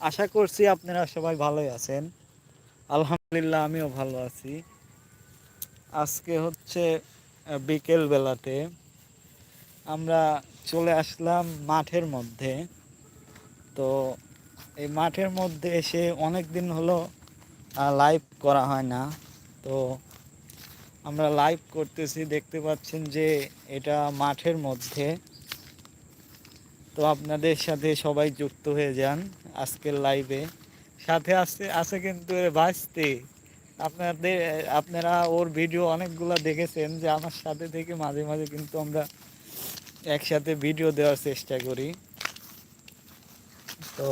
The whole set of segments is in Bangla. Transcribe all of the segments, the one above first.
আশা করছি আপনারা সবাই ভালোই আছেন। আলহামদুলিল্লাহ, আমিও ভালো আছি। আজকে হচ্ছে বিকেল বেলাতে আমরা চলে আসলাম মাঠের মধ্যে। তো এই মাঠের মধ্যে এসে অনেক দিন হলো লাইভ করা হয় না। তো আমরা লাইভ করতেছি, দেখতে পাচ্ছেন যে এটা মাঠের মধ্যে। তো আপনাদের সাথে সবাই যুক্ত হয়ে যান আজকের লাইভে সাথে আছে আছে কিন্তু বাঁচতে আপনাদের, আপনারা ওর ভিডিও অনেকগুলো দেখেছেন যে আমার সাথে থেকে মাঝে মাঝে কিন্তু আমরা একসাথে ভিডিও দেওয়ার চেষ্টা করি। তো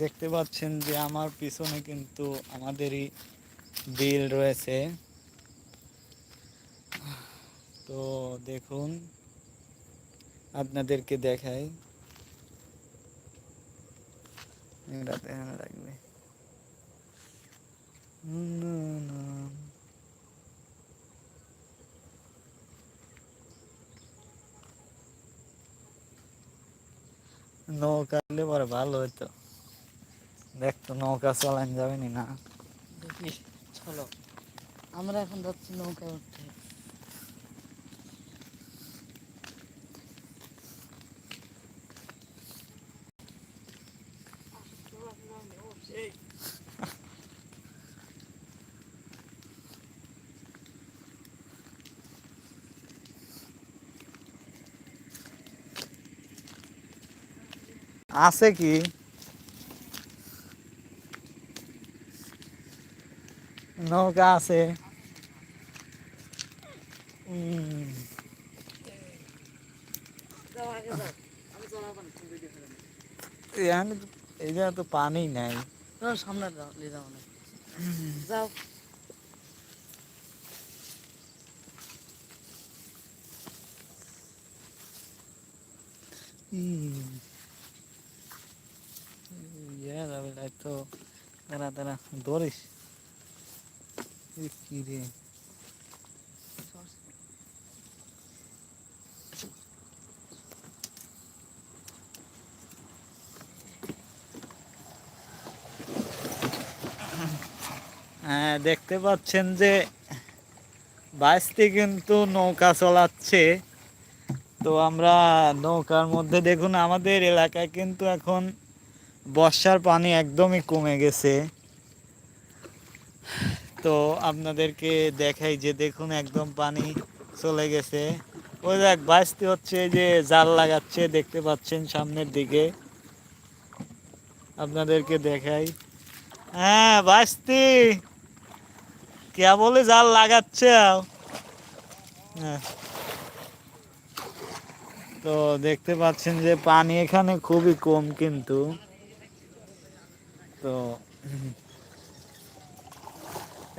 দেখতে পাচ্ছেন যে আমার পিছনে কিন্তু আমাদেরই বিল রয়েছে। তো দেখুন, আপনাদেরকে দেখাই। এটা দেখানো লাগবে। না, না। নৌকা হলে পরে ভালো হতো দেখতো নৌকা চালান যাবে না। চলো। আমরা এখন যাচ্ছি নৌকায় উঠতে। আছে কি? নৌকা আছে। এখানে তো- এই জায়গা তো পানি নাই। সামনে যাও যাও যাও। ইয়ে তো, দাঁড়া দাঁড়া, ধরিস। কি রে? হ্যাঁ দেখতে পাচ্ছেন যে বাইসটি কিন্তু নৌকা চলাচ্ছে। তো আমরা নৌকার মধ্যে দেখুন, আমাদের এলাকায় কিন্তু এখন বর্ষার পানি একদমই কমে গেছে। তো আপনাদেরকে দেখাই যে দেখুন একদম পানি চলে গেছে। ওই দেখ বাইসটি হচ্ছে যে জাল লাগাচ্ছে, দেখতে পাচ্ছেন সামনের দিকে। আপনাদেরকে দেখাই। হ্যাঁ বাইসতি। কে বলে জাল লাগাচ্ছে। হ্যাঁ। তো দেখতে পাচ্ছেন যে পানি এখানে খুবই কম কিন্তু। তো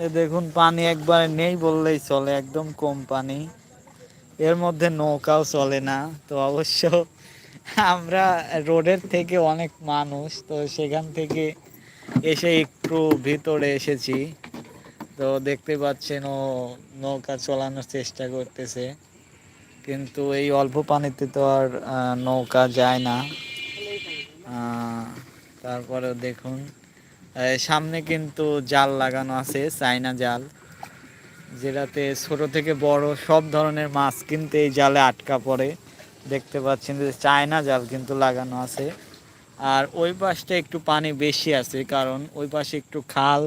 এ দেখুন, পানি একবারে নেই বললেই চলে, একদম কম পানি। এর মধ্যে নৌকাও চলে না, তো অবশ্য আমরা রোডের থেকে অনেক মানুষ, তো সেখান থেকে এসে একটু ভিতরে এসেছি। তো দেখতে পাচ্ছেন, ও নৌকা চলানোর চেষ্টা করতেছে। কিন্তু এই অল্প পানিতে তো আর নৌকা যায় না। তারপরে দেখুন সামনে কিন্তু জাল লাগানো আছে চাইনা জাল, যেটাতে ছোট থেকে বড় সব ধরনের মাছ কিন্তু এই জালে আটকা পড়ে। দেখতে পাচ্ছেন যে চায়না জাল কিন্তু লাগানো আছে। আর ওই পাশটা একটু পানি বেশি আছে, কারণ ওই পাশে একটু খাল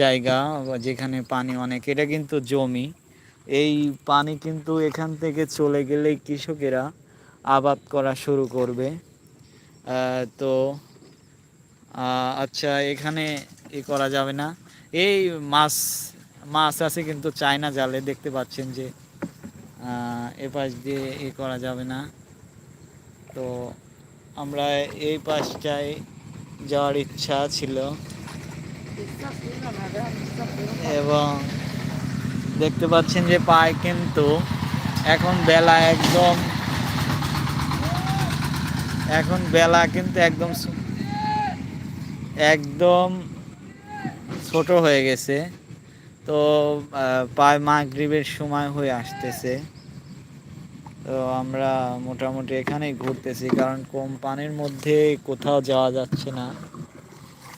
জায়গা যেখানে পানি অনেক, এটা কিন্তু জমি। এই পানি কিন্তু এখান থেকে চলে গেলেই কৃষকেরা আবাদ করা শুরু করবে। তো আচ্ছা এখানে এ করা যাবে না। এই মাছ মাছ আছে কিন্তু চায়না জালে, দেখতে পাচ্ছেন যে এ পাশ দিয়ে এ করা যাবে না। তো আমরা এই পাশটায় যাওয়ার ইচ্ছা ছিল। এবং দেখতে পাচ্ছেন যে পায় কিন্তু এখন বেলা একদম, এখন বেলা কিন্তু একদম একদম ছোট হয়ে গেছে। তো প্রায় মাগরিবের সময় হয়ে আসতেছে। তো আমরা মোটামুটি এখানেই ঘুরতেছি, কারণ কম পানির মধ্যে কোথাও যাওয়া যাচ্ছে না।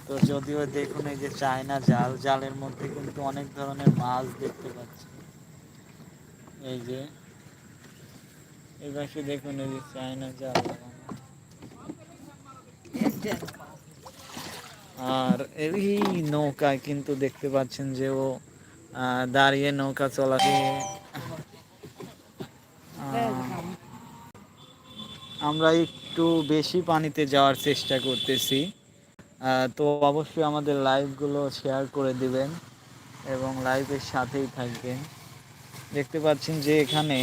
তো যদিও দেখুন এই যে চায়না জাল, জালের মধ্যে কিন্তু অনেক ধরনের মাছ দেখতে পাচ্ছি। এই যে পাশে দেখুন এই যে চায়না জাল। আর এই নৌকায় কিন্তু দেখতে পাচ্ছেন যে ও দাঁড়িয়ে নৌকা চলাতে। আমরা একটু বেশি পানিতে যাওয়ার চেষ্টা করতেছি। তো অবশ্যই আমাদের লাইভগুলো শেয়ার করে দিবেন এবং লাইভের সাথেই থাকবেন। দেখতে পাচ্ছেন যে এখানে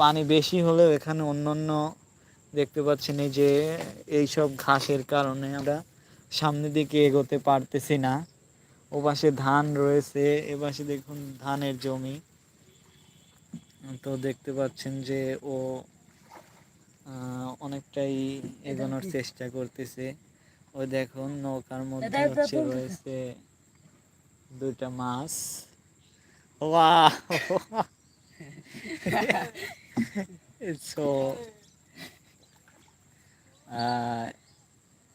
পানি বেশি হলেও এখানে অন্য অন্য দেখতে পাচ্ছেন এই যে, এইসব ঘাসের কারণে আমরা সামনের দিকে এগোতে পারতেছি না। ও পাশে ধান রয়েছে এ পাশে দেখুন ধানের জমি। তো দেখতে পাচ্ছেন যে ও অনেকটাই এগোনোর চেষ্টা করতেছে। ও দেখুন নৌকার মধ্যে হচ্ছে রয়েছে দুইটা মাছ। Wow!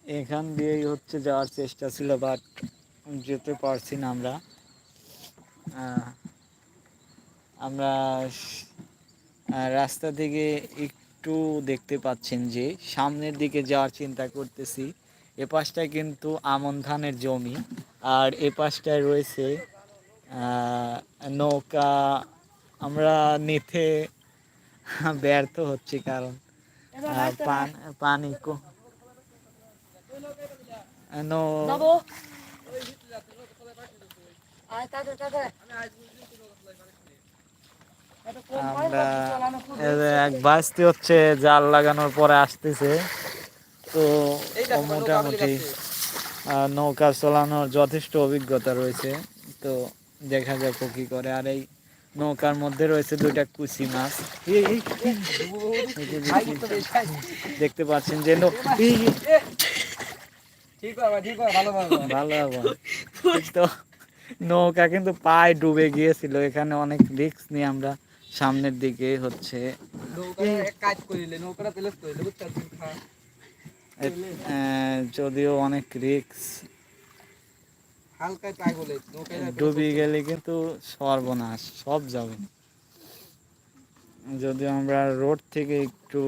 এখান দিয়েই হচ্ছে যাওয়ার চেষ্টা ছিল বাট যেতে পারছি না আমরা। আমরা রাস্তা থেকে একটু দেখতে পাচ্ছেন যে সামনের দিকে যাওয়ার চিন্তা করতেছি। এ পাশটায় কিন্তু আমন ধানের জমি আর এ পাশটায় রয়েছে নৌকা। আমরা নিতে ব্যর্থ হচ্ছি কারণ পান- ন- যাব আমরা এক বাস্তি হচ্ছে জাল লাগানোর পরে আসতেছে। তো মোটামুটি নৌকা চালানোর যথেষ্ট অভিজ্ঞতা রয়েছে। তো দেখা যাক কি করে। আর এই নৌকার মধ্যে রয়েছে দুইটা কুচি মাছ। দেখতে পাচ্ছেন যে ঠিক ঠিক ভালো ভালো ভালো তো নৌকা কিন্তু পায়ে ডুবে গিয়েছিল এখানে অনেক রিস্ক নিয়ে আমরা সামনের দিকে হচ্ছে। যদিও অনেক নৌকাটা ডুবে গেলে কিন্তু সর্বনাশ সব যাবে। যদিও আমরা রোড থেকে একটু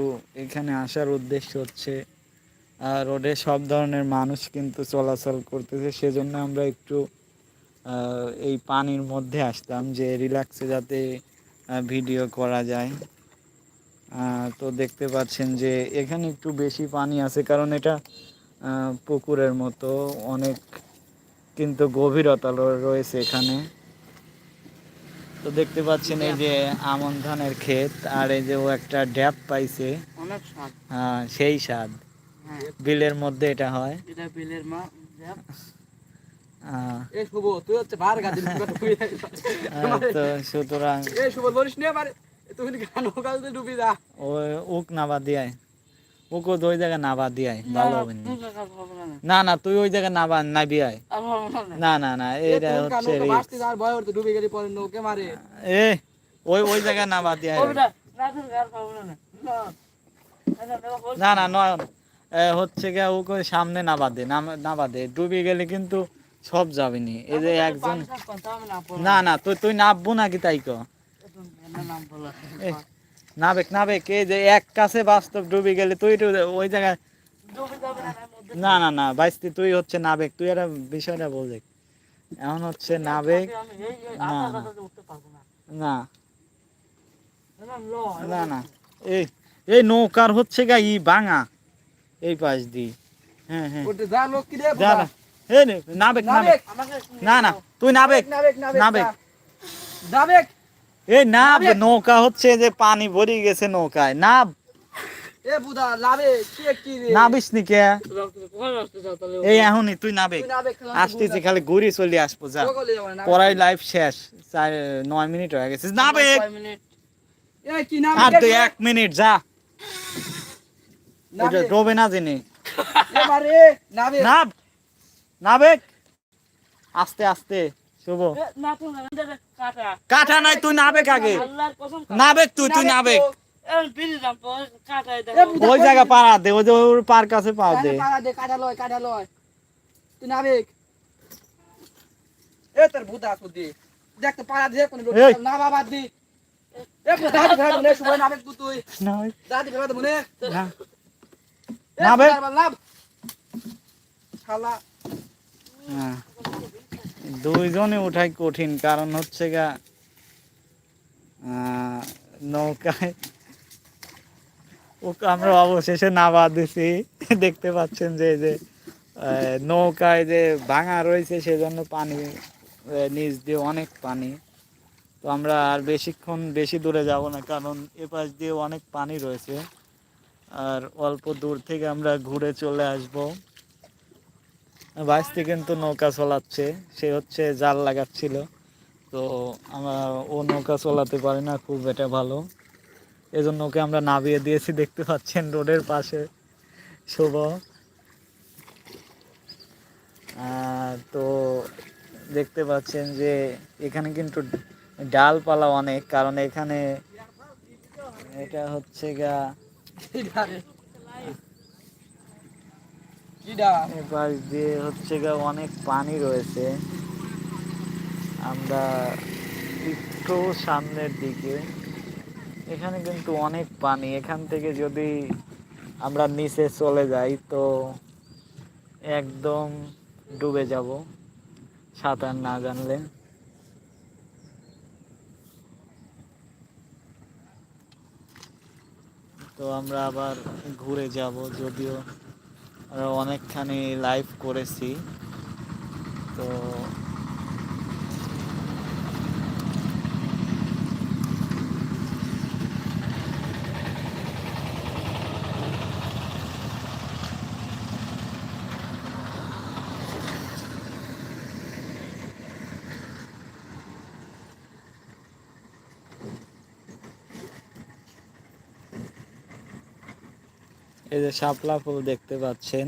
এখানে আসার উদ্দেশ্য হচ্ছে রোডে সব ধরনের মানুষ কিন্তু চলাচল করতেছে। সেজন্য আমরা একটু এই পানির মধ্যে আসতাম যে রিল্যাক্সে যাতে ভিডিও করা যায়। তো দেখতে পাচ্ছেন যে এখানে একটু বেশি পানি আছে কারণ এটা পুকুরের মতো অনেক কিন্তু গভীরতা রয়েছে এখানে। তো দেখতে পাচ্ছেন এই যে আমন ধানের ক্ষেত আর এই যে ও একটা ড্যাপ পাইছে। হ্যাঁ সেই স্বাদ। বিলের মধ্যে এটা হয়। এটা বিলের মা তো সুতরাং এ শুভ ধরিস নে পারে তুই নৌকা যদি ডুবি যা। ও উক নাবা দিয়ায়। উকো ওই জায়গায় নাবা দিয়ায় ভালো হবে না। না তুই ওই জায়গায় নাবা নাবি আয় আর হবে না। না না এটা হচ্ছে এ ওই ওই জায়গায় নাবা দিয়ায়। না। না তুমি না না না না, না। না না হচ্ছে গিয়া ও করে সামনে নাবা দে নাম- নাবা দে ডুবে গেলে কিন্তু সব যাবেনি। এই যে একজন না, না না তুই তুই নাববো নাকি তাই ক? নাবেক নাবেক এই যে এক কাছে বাস্তব ডুবে গেলে তুই ওই জায়গায় না, না না না বাইস্তি তুই হচ্ছে নাবেক তুই একটা বিষয়টা বল দেখ। এখন হচ্ছে নাবেক না, না। না। না। না না এই এই নৌকার হচ্ছে গা ই ভাঙা। এই পাশ দি হ্যাঁ হ্যাঁ। না এই নাবেক নাবেক না না তুই নাবেক নাবেক এই নাব নৌকা হচ্ছে যে পানি ভরে গেছে নৌকায়। নাব। এ বুদা লাভে কি কি নাবিস নি কে? এই এখনই তুই নাবেক। আসতেছি খালি ঘুরি চলে আসব যা। পড়াই লাইফ শেষ। নয় মিনিট হয়ে গেছে। নাবেক! আর তুই এক মিনিট যা। এটা ডোবে না জেনে। নাবেক নাব নাবেক আস্তে আস্তে শুভ। কাঠা নাই তুই নাবেক আগে। নাবেক তুই তুই নাবেক ওই জায়গা পাড়া দে ওই যে ওর পার কাছে পা দে। কাটা লয় কাটা লয়। তুই নাবিক এ তোর ভূত আসু দি। দেখ তো পাড়া দিয়ে কোন না বাবা দি। এ শুভ তুই। না দাদি ফেরা মনে। না এ, নাবিক। ফুটার বল, নাব হ্যাঁ। দুইজনে উঠাই কঠিন কারণ হচ্ছে গা নৌকায় ওকে আমরা অবশেষে নাবা দিছি। দেখতে পাচ্ছেন যে যে নৌকায় যে ভাঙা রয়েছে সেজন্য পানি নিচ দিয়ে অনেক পানি। তো আমরা আর বেশিক্ষণ বেশি দূরে যাব না কারণ এপাশ দিয়ে অনেক পানি রয়েছে। আর অল্প দূর থেকে আমরা ঘুরে চলে আসব। বাইসতে কিন্তু নৌকা চলাচ্ছে, সে হচ্ছে জাল লাগাচ্ছিল। তো আমরা, ও নৌকা চলাতে পারি না, খুব এটা ভালো। এজন্য ওকে আমরা নামিয়ে দিয়েছি, দেখতে পাচ্ছেন রোডের পাশে। শুভ। তো দেখতে পাচ্ছেন যে এখানে কিন্তু ডালপালা অনেক, কারণ এখানে এটা হচ্ছে গা হচ্ছে অনেক পানি রয়েছে। আমরা একটু সামনের দিকে। এখানে কিন্তু অনেক পানি। এখান থেকে যদি আমরা নিচে চলে যাই, তো একদম ডুবে যাব। সাঁতার না জানলে। তো আমরা আবার ঘুরে যাব। যদিও আমরা অনেকখানি লাইভ করেছি। তো এই যে শাপলা ফুল দেখতে পাচ্ছেন।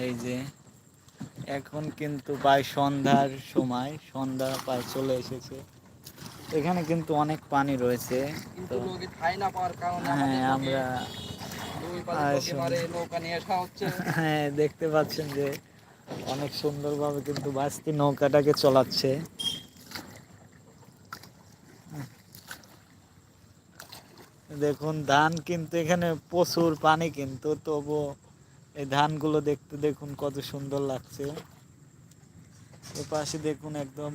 এই যে এখন কিন্তু প্রায় সন্ধ্যার সময় সন্ধ্যা প্রায় চলে এসেছে। এখানে কিন্তু অনেক পানি রয়েছে। তো হ্যাঁ আমরা হ্যাঁ দেখতে পাচ্ছেন যে অনেক সুন্দরভাবে কিন্তু বাস্তি নৌকাটাকে চলাচ্ছে। দেখুন ধান কিন্তু এখানে প্রচুর পানি কিন্তু তবু এই ধানগুলো দেখতে দেখুন কত সুন্দর লাগছে। এ পাশে দেখুন একদম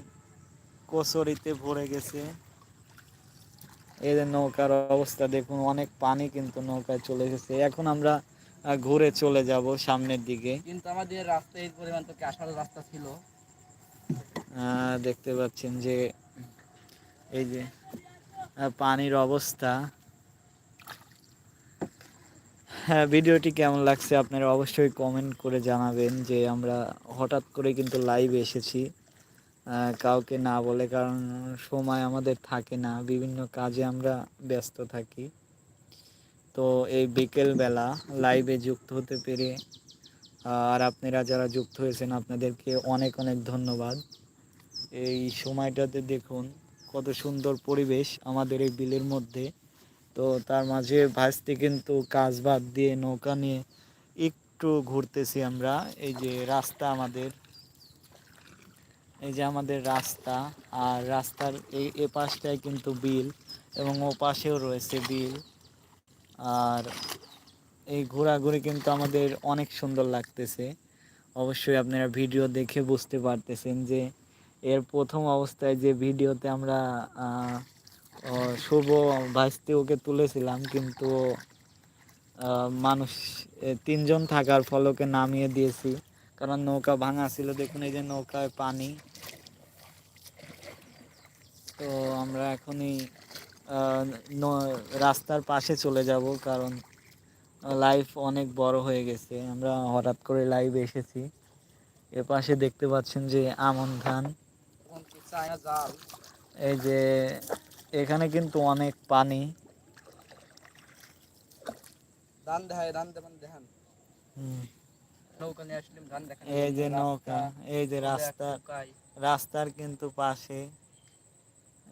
কচুরিতে ভরে গেছে। এই যে নৌকার অবস্থা দেখুন অনেক পানি কিন্তু নৌকায় চলে গেছে এখন আমরা ঘুরে চলে যাব সামনের দিকে। কিন্তু আমাদের রাস্তায় এই পরিমাণ তো আসার রাস্তা ছিল। আহ, দেখতে পাচ্ছেন যে এই যে পানির অবস্থা। ভিডিওটি কেমন লাগছে আপনারা অবশ্যই কমেন্ট করে জানাবেন যে আমরা হঠাৎ করে কিন্তু লাইভে এসেছি। কাউকে না বলে কারণ সময় আমাদের থাকে না, বিভিন্ন কাজে আমরা ব্যস্ত থাকি। তো এই বিকেলবেলা লাইভে যুক্ত হতে পেরে আর আপনারা যারা যুক্ত হয়েছেন আপনাদেরকে অনেক অনেক ধন্যবাদ। এই সময়টাতে দেখুন কত সুন্দর পরিবেশ আমাদের এই বিলের মধ্যে। তো তার মাঝে ভাসতে কিন্তু কাজ বাদ দিয়ে নৌকা নিয়ে একটু ঘুরতেছি আমরা। এই যে রাস্তা আমাদের। এই যে আমাদের রাস্তা, আর রাস্তার এই এ পাশটায় কিন্তু বিল এবং ও পাশেও রয়েছে বিল। আর এই ঘোরাঘুরি কিন্তু আমাদের অনেক সুন্দর লাগতেছে। অবশ্যই আপনারা ভিডিও দেখে বুঝতে পারতেছেন যে এর প্রথম অবস্থায় যে ভিডিওতে আমরা শুভ ভাসতে ওকে তুলেছিলাম, কিন্তু মানুষ তিনজন থাকার ফলে ওকে নামিয়ে দিয়েছি। কারণ নৌকা ভাঙা ছিল, দেখুন এই যে নৌকায় পানি। তো আমরা এখনই রাস্তার পাশে চলে যাব, কারণ লাইফ অনেক বড় হয়ে গেছে। আমরা হঠাৎ করে লাইভ এসেছি। এ পাশে দেখতে পাচ্ছেন যে আমন ধান। এই যে এখানে কিন্তু অনেক পানি। ধান দেখায় ধান দেবেন দেখান। এই যে নৌকা এই যে রাস্তা রাস্তার কিন্তু পাশে।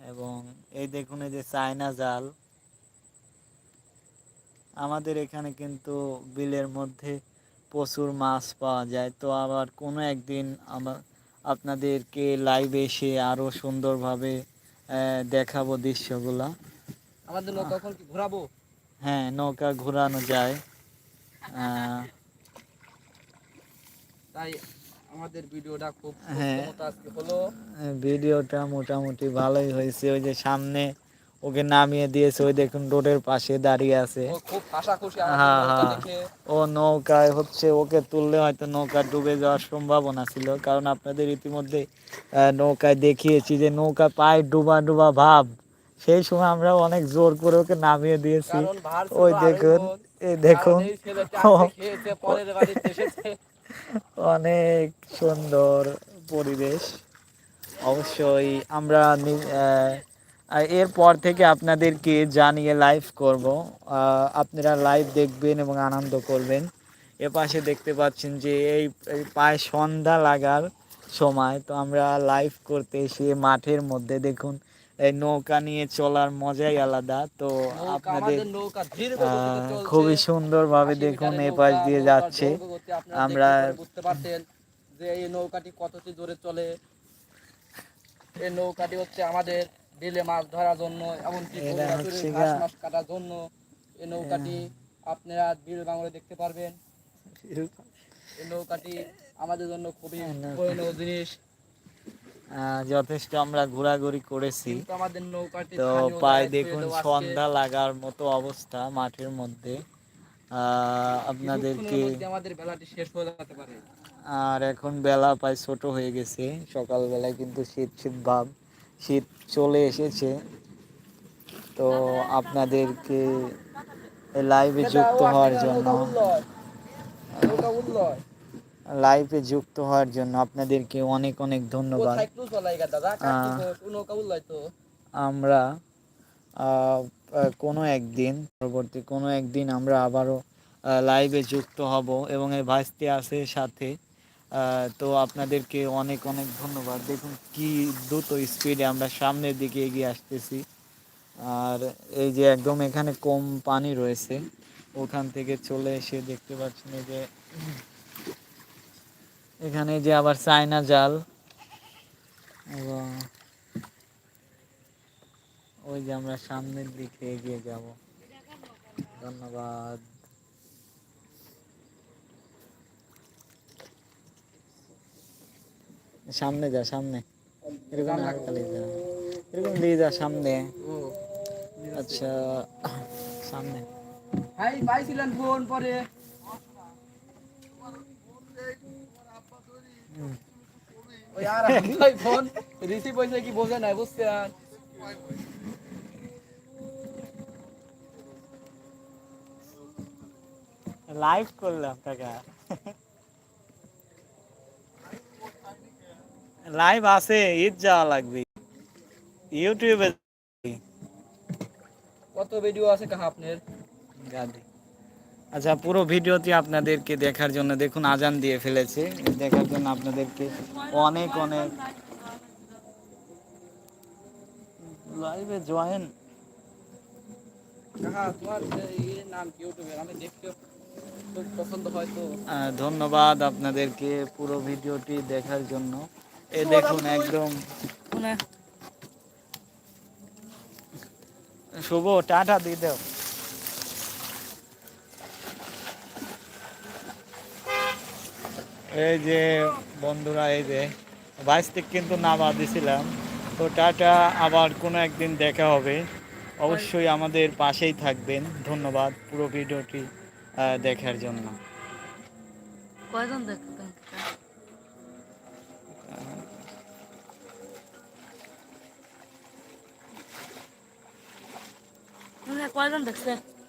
এবং এই দেখুন এই যে চায়না জাল। আমাদের এখানে কিন্তু বিলের মধ্যে প্রচুর মাছ পাওয়া যায়। তো আবার কোনো একদিন আমার আপনাদেরকে লাইভ এসে আরও সুন্দরভাবে দেখাবো দৃশ্যগুলা। আমাদের নৌকা কি ঘোরাবো? হ্যাঁ নৌকা ঘোরানো যায়। আহ, তাই আমাদের ভিডিওটা খুব হ্যাঁ। হলো। ভিডিওটা মোটামুটি ভালোই হয়েছে। ওই যে সামনে ওকে নামিয়ে দিয়েছে ওই দেখুন রোডের পাশে দাঁড়িয়ে আছে। হ্যাঁ, হ্যাঁ। ও নৌকায় হচ্ছে ওকে তুললে হয়তো নৌকা ডুবে যাওয়ার সম্ভাবনা ছিল কারণ আপনাদের ইতিমধ্যে নৌকায় দেখিয়েছি যে নৌকা পায়ে ডুবা ডুবা ভাব। সেই সময় আমরা অনেক জোর করে ওকে নামিয়ে দিয়েছি। ওই দেখুন। এই দেখুন অনেক সুন্দর পরিবেশ। অবশ্যই আমরা এরপর থেকে আপনাদেরকে জানিয়ে লাইভ করব। আপনারা লাইভ দেখবেন এবং আনন্দ করবেন। এ পাশে দেখতে পাচ্ছেন যে এই পায়ে সন্ধ্যা লাগার সময় তো আমরা লাইভ করতে এসে মাঠের মধ্যে দেখুন এই নৌকা নিয়ে চলার মজাই আলাদা। তো আপনাদের খুবই সুন্দরভাবে দেখুন এ পাশ দিয়ে যাচ্ছে। আমরা বুঝতে পারতেন যে এই নৌকাটি কতটি জোরে চলে। এই নৌকাটি হচ্ছে আমাদের বিলে মাছ ধরার জন্য এমনকি ঘাস মাছ কাটার জন্য এই নৌকাটি আপনারা বিল বাংলা দেখতে পারবেন। এই নৌকাটি আমাদের জন্য খুবই হ্যাঁ, প্রয়োজনীয় জিনিস। যথেষ্ট আমরা ঘোরাঘুরি করেছি। তো জায়গায় দেখুন সন্ধ্যা লাগার মতো অবস্থা মাঠের মধ্যে। আহ, আপনাদেরকে হয়ে আর এখন বেলা প্রায় ছোট হয়ে গেছে। সকালবেলায় কিন্তু শীত শীত ভাব শীত চলে এসেছে। তো আপনাদেরকে লাইভে যুক্ত হওয়ার জন্য লাইভে যুক্ত হওয়ার জন্য আপনাদেরকে অনেক অনেক ধন্যবাদ। আমরা কোনো একদিন, পরবর্তী কোনো একদিন আমরা আবারও লাইভে যুক্ত হব এবং এই ভাইস্তি আছে সাথে। তো আপনাদেরকে অনেক অনেক ধন্যবাদ। দেখুন কি দ্রুত স্পিডে আমরা সামনের দিকে এগিয়ে আসতেছি। আর এই যে একদম এখানে কম পানি রয়েছে, ওখান থেকে চলে এসে দেখতে পাচ্ছেন যে, এখানে যে আবার চায়না জাল এবং ওই যে আমরা সামনের দিকে এগিয়ে যাব। ধন্যবাদ। সামনে যা সামনে। এরকম যা এরকম দিয়ে যা সামনে। আচ্ছা সামনে। ভাই পাইছিলেন ফোন পরে। ওই আর ভাই ফোন রিসিভ হয়েছে কি বোঝে না বুঝতে আর। লাইভ করলাম কাকা। লাইভ আছে ঈদ যাওয়া লাগবে। ইউটিউবে কত ভিডিও আছে কাহা আপনার? গাদি। আচ্ছা পুরো ভিডিওটি আপনাদেরকে দেখার জন্য দেখুন আজান দিয়ে ফেলেছে। দেখার জন্য আপনাদেরকে অনেক অনেক। লাইভে জয়েন ধন্যবাদ আপনাদেরকে পুরো ভিডিওটি দেখার জন্য। এ দেখুন একদম। শুভ টাটা দিয়ে দাও। এই যে বন্ধুরা এই যে বাইশ থেকে কিন্তু নামা দিছিলাম তো টাটা আবার কোনো একদিন দেখা হবে। অবশ্যই আমাদের পাশেই থাকবেন। ধন্যবাদ পুরো ভিডিওটি আহ, দেখার জন্য। কয়জন দেখতেন কয়জন দেখছেন